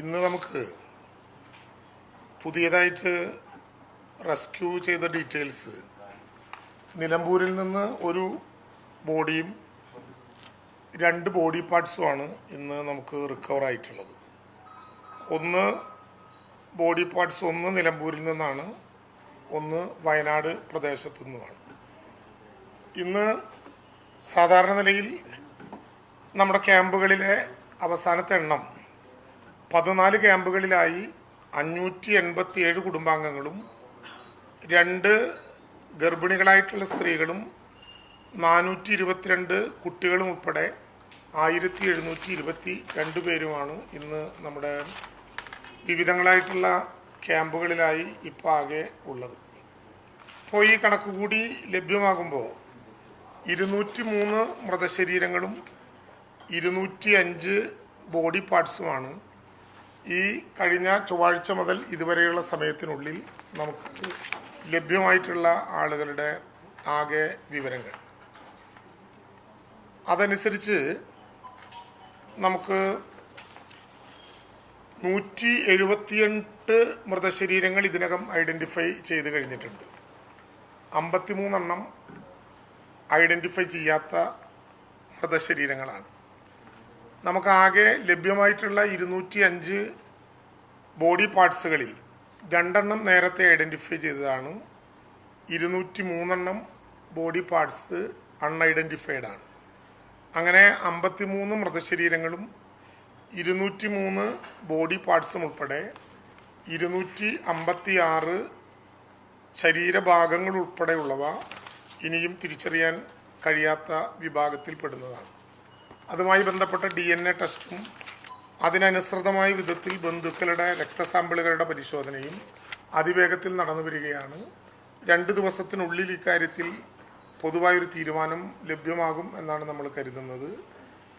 ഇന്ന് നമുക്ക് പുതിയതായിട്ട് റെസ്ക്യൂ ചെയ്ത ഡീറ്റെയിൽസ്. നിലമ്പൂരിൽ നിന്ന് ഒരു ബോഡിയും രണ്ട് ബോഡി പാർട്സുമാണ് ഇന്ന് നമുക്ക് റിക്കവർ ആയിട്ടുള്ളത്. ഒന്ന് ബോഡി പാർട്സ് ഒന്ന് നിലമ്പൂരിൽ നിന്നാണ് ഒന്ന് വയനാട് പ്രദേശത്തു നിന്നുമാണ്. ഇന്ന് സാധാരണ നിലയിൽ നമ്മുടെ ക്യാമ്പുകളിലെ അവസാനത്തെ എണ്ണം പതിനാല് ക്യാമ്പുകളിലായി അഞ്ഞൂറ്റി എൺപത്തി ഏഴ് കുടുംബാംഗങ്ങളും രണ്ട് ഗർഭിണികളായിട്ടുള്ള സ്ത്രീകളും നാനൂറ്റി ഇരുപത്തിരണ്ട് കുട്ടികളും ഉൾപ്പെടെ ആയിരത്തി എഴുന്നൂറ്റി ഇരുപത്തി രണ്ട് പേരുമാണ് ഇന്ന് നമ്മുടെ വിവിധങ്ങളായിട്ടുള്ള ക്യാമ്പുകളിലായി ഇപ്പോൾ ആകെ ഉള്ളത്. അപ്പോൾ ഈ കണക്ക് കൂടി ലഭ്യമാകുമ്പോൾ ഇരുന്നൂറ്റി മൂന്ന് മൃതശരീരങ്ങളും ഇരുന്നൂറ്റി അഞ്ച് ബോഡി പാർട്സുമാണ് ഈ കഴിഞ്ഞ ചൊവ്വാഴ്ച മുതൽ ഇതുവരെയുള്ള സമയത്തിനുള്ളിൽ നമുക്ക് ലഭ്യമായിട്ടുള്ള ആളുകളുടെ ആകെ വിവരങ്ങൾ. അതനുസരിച്ച് നമുക്ക് നൂറ്റി എഴുപത്തിയെട്ട് മൃതശരീരങ്ങൾ ഇതിനകം ഐഡന്റിഫൈ ചെയ്ത് കഴിഞ്ഞിട്ടുണ്ട്. അമ്പത്തിമൂന്നെണ്ണം ഐഡന്റിഫൈ ചെയ്യാത്ത മൃതശരീരങ്ങളാണ്. നമുക്കാകെ ലഭ്യമായിട്ടുള്ള ഇരുന്നൂറ്റി അഞ്ച് ബോഡി പാർട്സുകളിൽ രണ്ടെണ്ണം നേരത്തെ ഐഡന്റിഫൈ ചെയ്തതാണ്. ഇരുന്നൂറ്റി മൂന്നെണ്ണം ബോഡി പാർട്സ് അൺഐഡന്റിഫൈഡ് ആണ്. അങ്ങനെ അമ്പത്തിമൂന്ന് മൃതശരീരങ്ങളും ഇരുന്നൂറ്റി മൂന്ന് ബോഡി പാർട്സും ഉൾപ്പെടെ ഇരുന്നൂറ്റി അമ്പത്തി ആറ് ശരീരഭാഗങ്ങൾ ഉൾപ്പെടെയുള്ളവ ഇനിയും തിരിച്ചറിയാൻ കഴിയാത്ത വിഭാഗത്തിൽപ്പെടുന്നതാണ് അതുമായി ബന്ധപ്പെട്ട ഡി എൻ എ ടെസ്റ്റും അതിനനുസൃതമായ വിധത്തിൽ ബന്ധുക്കളുടെ രക്തസാമ്പിളുകളുടെ പരിശോധനയും അതിവേഗത്തിൽ നടന്നു വരികയാണ്. രണ്ട് ദിവസത്തിനുള്ളിൽ ഇക്കാര്യത്തിൽ പൊതുവായൊരു തീരുമാനം ലഭ്യമാകും എന്നാണ് നമ്മൾ കരുതുന്നത്.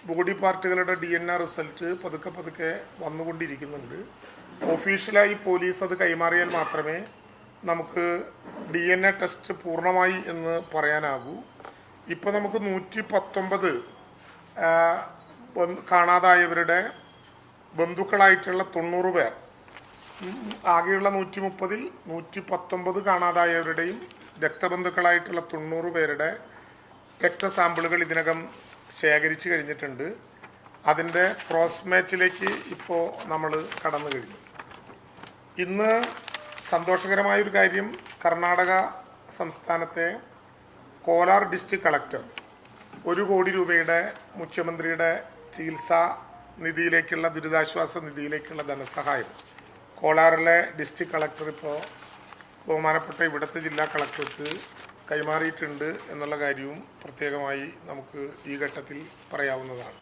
ബോഡി പാർട്ടുകളുടെ ഡി എൻ ആർ റിസൾട്ട് പതുക്കെ പതുക്കെ വന്നുകൊണ്ടിരിക്കുന്നുണ്ട്. ഒഫീഷ്യലായി പോലീസ് അത് കൈമാറിയാൽ മാത്രമേ നമുക്ക് ഡി എൻ എ ടെസ്റ്റ് പൂർണമായി എന്ന് പറയാനാകൂ. ഇപ്പോൾ നമുക്ക് നൂറ്റി പത്തൊമ്പത് കാണാതായവരുടെ ബന്ധുക്കളായിട്ടുള്ള തൊണ്ണൂറ് പേർ. ആകെയുള്ള നൂറ്റി മുപ്പതിൽ നൂറ്റി പത്തൊമ്പത് കാണാതായവരുടെയും രക്തബന്ധുക്കളായിട്ടുള്ള തൊണ്ണൂറ് പേരുടെ രക്തസാമ്പിളുകൾ ഇതിനകം ശേഖരിച്ചു കഴിഞ്ഞിട്ടുണ്ട്. അതിന്റെ ക്രോസ് മാച്ചിലേക്ക് ഇപ്പോൾ നമ്മൾ കടന്നു കഴിഞ്ഞു. ഇന്ന് സന്തോഷകരമായൊരു കാര്യം കർണാടക സംസ്ഥാനത്തെ കോലാർ ഡിസ്ട്രിക്ട് കളക്ടർ ഒരു കോടി രൂപയുടെ മുഖ്യമന്ത്രിയുടെ ചികിത്സാ നിധിയിലേക്കുള്ള ദുരിതാശ്വാസ നിധിയിലേക്കുള്ള ധനസഹായം. കോളാറിലെ ഡിസ്ട്രിക്ട് കളക്ടർ ഇപ്പോൾ ബഹുമാനപ്പെട്ട ഇവിടുത്തെ ജില്ലാ കളക്ടർക്ക് കൈമാറിയിട്ടുണ്ട് എന്നുള്ള കാര്യവും പ്രത്യേകമായി നമുക്ക് ഈ ഘട്ടത്തിൽ പറയാവുന്നതാണ്.